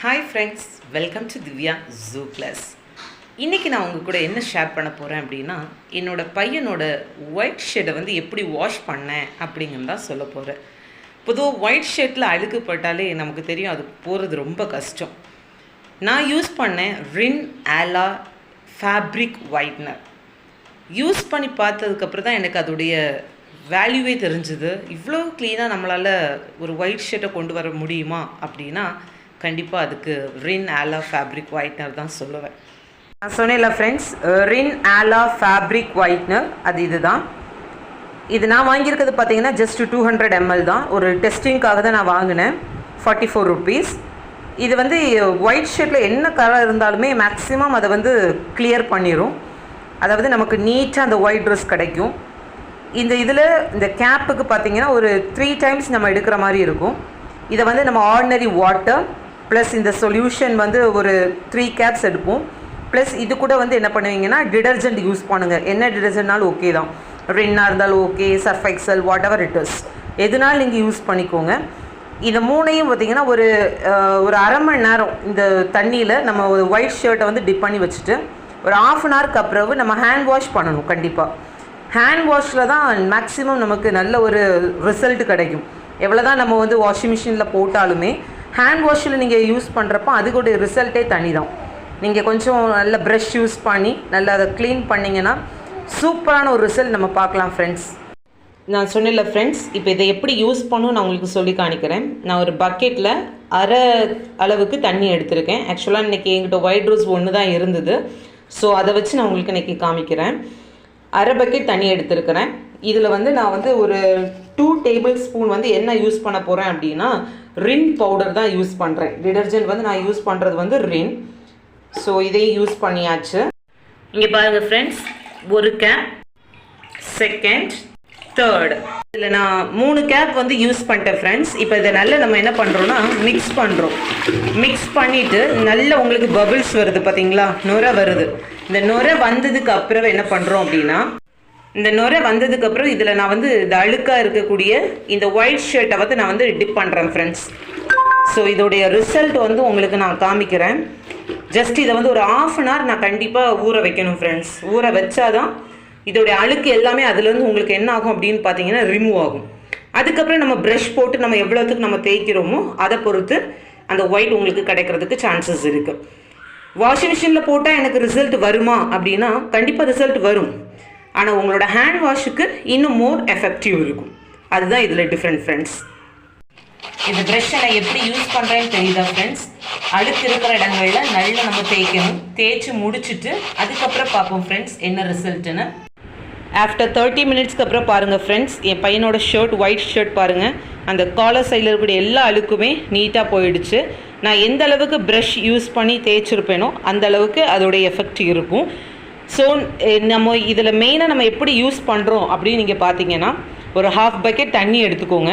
Hi friends welcome to Divya zoo plus இன்றைக்கி நான் உங்கள் கூட என்ன ஷேர் பண்ண போகிறேன் அப்படின்னா என்னோடய பையனோட ஒயிட் ஷர்ட்டை வந்து எப்படி வாஷ் பண்ணேன் அப்படிங்கிறது தான் சொல்ல போகிறேன் பொதுவாக ஒயிட் ஷர்ட்டில் அழுக்கு பட்டாலே நமக்கு தெரியும் அது போகிறது ரொம்ப கஷ்டம். நான் யூஸ் பண்ணேன் Rin Ala fabric whitener use பண்ணி பார்த்ததுக்கப்புறம் தான் எனக்கு அதோடைய வேல்யூவே தெரிஞ்சுது. இவ்வளோ க்ளீனாக நம்மளால் ஒரு ஒயிட் ஷர்ட்டை கொண்டு வர முடியுமா அப்படின்னா கண்டிப்பாக அதுக்கு ரின் ஆலா ஃபேப்ரிக் ஒயிட்னர் தான் சொல்லுவேன். நான் சொன்னேன்ல friends Rin Ala fabric whitener அது இதுதான். இது நான் வாங்கியிருக்கிறது பார்த்தீங்கன்னா ஜஸ்ட் டூ ஹண்ட்ரட் எம்எல் தான். ஒரு டெஸ்டிங்காக தான் நான் வாங்கினேன். ஃபார்ட்டி ஃபோர் ருபீஸ் இது வந்து ஒயிட் ஷர்ட்டில் என்ன கலர் இருந்தாலுமே மேக்ஸிமம் அதை வந்து கிளியர் பண்ணிடும் அதாவது நமக்கு நீட்டாக அந்த ஒயிட் ட்ரெஸ் கிடைக்கும். இந்த இதில் இந்த கேப்புக்கு பார்த்தீங்கன்னா ஒரு த்ரீ டைம்ஸ் நம்ம எடுக்கிற மாதிரி இருக்கும். இதை வந்து நம்ம ஆர்டினரி வாட்டர் ப்ளஸ் இந்த சொல்யூஷன் வந்து ஒரு த்ரீ கேப்ஸ் எடுப்போம். ப்ளஸ் இது கூட வந்து என்ன பண்ணுவீங்கன்னா டிடர்ஜென்ட் யூஸ் பண்ணுங்கள் என்ன டிடர்ஜென்ட்னாலும் ஓகே தான். ரின்னாக இருந்தாலும் okay Surf Excel whatever it is எதுனாலும் நீங்கள் யூஸ் பண்ணிக்கோங்க. இந்த மூணையும் பார்த்தீங்கன்னா ஒரு ஒரு அரை மணி நேரம் இந்த தண்ணியில் நம்ம ஒரு ஒயிட் ஷர்ட்டை வந்து டிப் பண்ணி வச்சுட்டு ஒரு ஆஃப் அன் ஹவருக்கு அப்புறம் நம்ம ஹேண்ட் வாஷ் பண்ணணும் கண்டிப்பாக ஹேண்ட் வாஷில் தான் மேக்ஸிமம் நமக்கு நல்ல ஒரு ரிசல்ட் கிடைக்கும். எவ்வளோ தான் நம்ம வந்து வாஷிங் மிஷினில் போட்டாலுமே ஹேண்ட் வாஷில் நீங்கள் யூஸ் பண்ணுறப்போ அதுக்குடைய ரிசல்ட்டே தனி தான் நீங்கள் கொஞ்சம் நல்ல ப்ரஷ் யூஸ் பண்ணி நல்லா அதை க்ளீன் பண்ணிங்கன்னா சூப்பரான ஒரு ரிசல்ட் நம்ம பார்க்கலாம் ஃப்ரெண்ட்ஸ் நான் சொன்னேன்ல ஃப்ரெண்ட்ஸ் இப்போ இதை எப்படி யூஸ் பண்ணணும் நான் உங்களுக்கு சொல்லி காணிக்கிறேன் நான் ஒரு பக்கெட்டில் அரை அளவுக்கு தண்ணி எடுத்திருக்கேன். ஆக்சுவலாக இன்றைக்கி எங்கிட்ட ஒயிட் ரோஸ் ஒன்று தான் இருந்தது. ஸோ அதை வச்சு நான் உங்களுக்கு இன்றைக்கி காமிக்கிறேன். அரை பக்கெட் தண்ணி எடுத்திருக்கிறேன். இதில் வந்து நான் வந்து ஒரு டூ டேபிள் ஸ்பூன் வந்து என்ன யூஸ் பண்ண போகிறேன் அப்படின்னா ரின் பவுடர் தான் யூஸ் பண்ணுறேன் டிடர்ஜென்ட் வந்து நான் யூஸ் பண்ணுறது வந்து ரின். ஸோ இதையும் யூஸ் பண்ணியாச்சு. இங்கே பாருங்கள் ஃப்ரெண்ட்ஸ் ஒரு கேப் செகண்ட் தேர்ட் இதில் நான் மூணு கேப் வந்து யூஸ் பண்ணிட்டேன் ஃப்ரெண்ட்ஸ் இப்போ இதை நல்லா நம்ம என்ன பண்ணுறோன்னா மிக்ஸ் பண்ணுறோம் மிக்ஸ் பண்ணிவிட்டு நல்லா உங்களுக்கு பபிள்ஸ் வருது பார்த்தீங்களா நுரை வருது. இந்த நுரை வந்ததுக்கு அப்புறம் என்ன பண்ணுறோம் அப்படின்னா இந்த நுரை வந்ததுக்கப்புறம் இதில் நான் வந்து இந்த அழுக்காக இருக்கக்கூடிய இந்த ஒயிட் ஷர்ட்டை வந்து நான் வந்து டிப் பண்ணுறேன் ஃப்ரெண்ட்ஸ் ஸோ இதோடைய ரிசல்ட் வந்து உங்களுக்கு நான் காமிக்கிறேன். ஜஸ்ட் இதை வந்து ஒரு ஆஃப் அன் ஹவர் நான் கண்டிப்பாக ஊற வைக்கணும் ஃப்ரெண்ட்ஸ் ஊற வச்சாதான் இதோடைய அழுக்கு எல்லாமே அதுலேருந்து உங்களுக்கு என்ன ஆகும் அப்படின்னு பார்த்தீங்கன்னா ரிமூவ் ஆகும். அதுக்கப்புறம் நம்ம ப்ரஷ் போட்டு நம்ம எவ்வளோத்துக்கு நம்ம தேய்க்கிறோமோ அதை பொறுத்து அந்த ஒயிட் உங்களுக்கு கிடைக்கிறதுக்கு சான்சஸ் இருக்குது வாஷிங் மிஷினில் போட்டால் எனக்கு ரிசல்ட் வருமா அப்படின்னா கண்டிப்பாக ரிசல்ட் வரும். ஆனால் உங்களோட ஹேண்ட் வாஷுக்கு இன்னும் மோர் எஃபெக்டிவ் இருக்கும். அதுதான் இதில் டிஃப்ரெண்ட் ஃப்ரெண்ட்ஸ் இந்த ப்ரஷ்ஷை நான் எப்படி யூஸ் பண்ணுறேன்னு தெரியுதா ஃப்ரெண்ட்ஸ் அழுக்கு இருக்கிற இடங்கள்ல நல்லா நம்ம தேய்க்கணும். தேய்ச்சி முடிச்சுட்டு அதுக்கப்புறம் பார்ப்போம் ஃப்ரெண்ட்ஸ் என்ன ரிசல்ட்டுன்னு ஆஃப்டர் தேர்ட்டி மினிட்ஸ்க்கு அப்புறம் பாருங்கள் ஃப்ரெண்ட்ஸ் என் பையனோட ஷர்ட் ஒயிட் ஷர்ட் பாருங்கள் அந்த காலர் சைடில் இருக்கக்கூடிய எல்லா அழுக்குமே நீட்டாக போயிடுச்சு. நான் எந்த அளவுக்கு ப்ரஷ் யூஸ் பண்ணி தேய்ச்சிருப்பேனோ அந்த அளவுக்கு அதோடைய எஃபெக்ட் இருக்கும். ஸோ eh, நம்ம இதில் மெயினாக நம்ம எப்படி யூஸ் பண்ணுறோம் அப்படின்னு நீங்கள் பார்த்தீங்கன்னா ஒரு ஹாஃப் பக்கெட் தண்ணி எடுத்துக்கோங்க.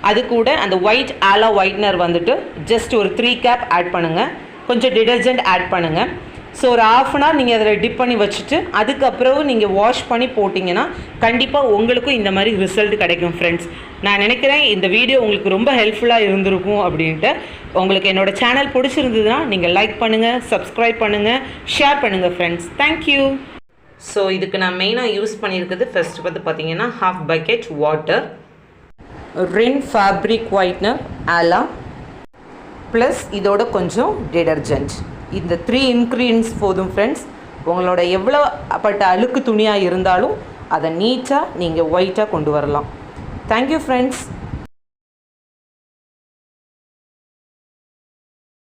அது கூட அந்த ஒயிட் ஆலா ஒயிட்னர் வந்துட்டு ஜஸ்ட் ஒரு த்ரீ கேப் ஆட் பண்ணுங்கள் கொஞ்சம் டிடர்ஜென்ட் ஆட் பண்ணுங்கள் ஸோ ஒரு ஆஃப் அன் ஹவர் நீங்கள் அதில் டிப் பண்ணி வச்சுட்டு அதுக்கப்புறம் நீங்கள் வாஷ் பண்ணி போட்டிங்கன்னா கண்டிப்பாக உங்களுக்கும் இந்த மாதிரி ரிசல்ட் கிடைக்கும் ஃப்ரெண்ட்ஸ் நான் நினைக்கிறேன் இந்த வீடியோ உங்களுக்கு ரொம்ப ஹெல்ப்ஃபுல்லாக இருந்திருக்கும் அப்படின்ட்டு. உங்களுக்கு என்னோடய சேனல் பிடிச்சிருந்ததுன்னா நீங்கள் லைக் பண்ணுங்கள் சப்ஸ்கிரைப் பண்ணுங்கள் ஷேர் பண்ணுங்கள் ஃப்ரெண்ட்ஸ் தேங்க்யூ ஸோ இதுக்கு நான் மெயினாக யூஸ் பண்ணியிருக்கிறது ஃபஸ்ட்டு வந்து பார்த்தீங்கன்னா half bucket water Rin fabric whitener Ala plus இதோட கொஞ்சம் டிடர்ஜென்ட் இந்த த்ரீ இன்க்ரீடியன்ஸ் போதும் ஃப்ரெண்ட்ஸ் உங்களோட எவ்வளோ பட்ட அழுக்கு துணியாக இருந்தாலும் அதை நீட்டாக நீங்கள் ஒயிட்டாக கொண்டு வரலாம். Thank you friends